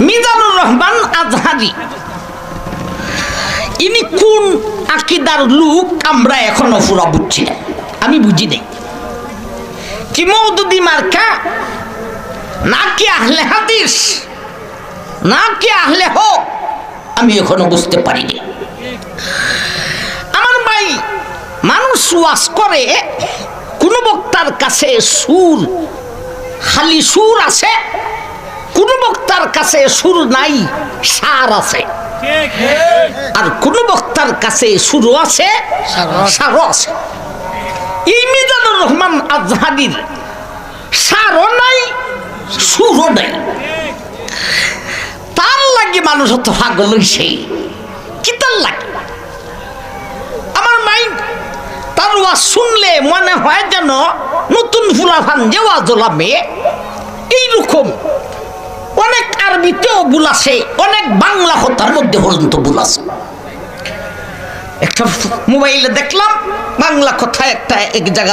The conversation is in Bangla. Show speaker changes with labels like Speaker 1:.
Speaker 1: মিজানুর রহমান আজহারি। ইনি কোন আকিদার লোক আমরা এখনও পুরা বুঝছি না। আমি বুঝি নাই। কি মৌদুদি মার্কা? নাকি আহলে হাদিস? নাকি আহলে হোক? আমি এখনও বুঝতে পারিনি। আমার ভাই মানুষ ওয়াজ করে, কোন বক্তার কাছে সুর, খালি সুর আছে। কোন বক্তার কাছে সুর নাই, সার আছে। আর কোন বক্তার কাছে সুরও আছে, সারও আছে। এই মিজানুর রহমান আজহারির সারও নাই, সুরও নাই। তার লাগে মানুষ তো পাগল হইছে। কি তার লাগে? আমার মাইন্ড, তার ওয়াজ শুনলে মনে হয় যেন নতুন ফুলাফান যে ওয়াজ ওলামে, এইরকম। আরবিতেও ভুল আছে। অনেক বাংলা কথার মধ্যে পর্যন্ত ভুল আছে। একটা মোবাইলে দেখলাম, বাংলা কথা একটা এক জায়গা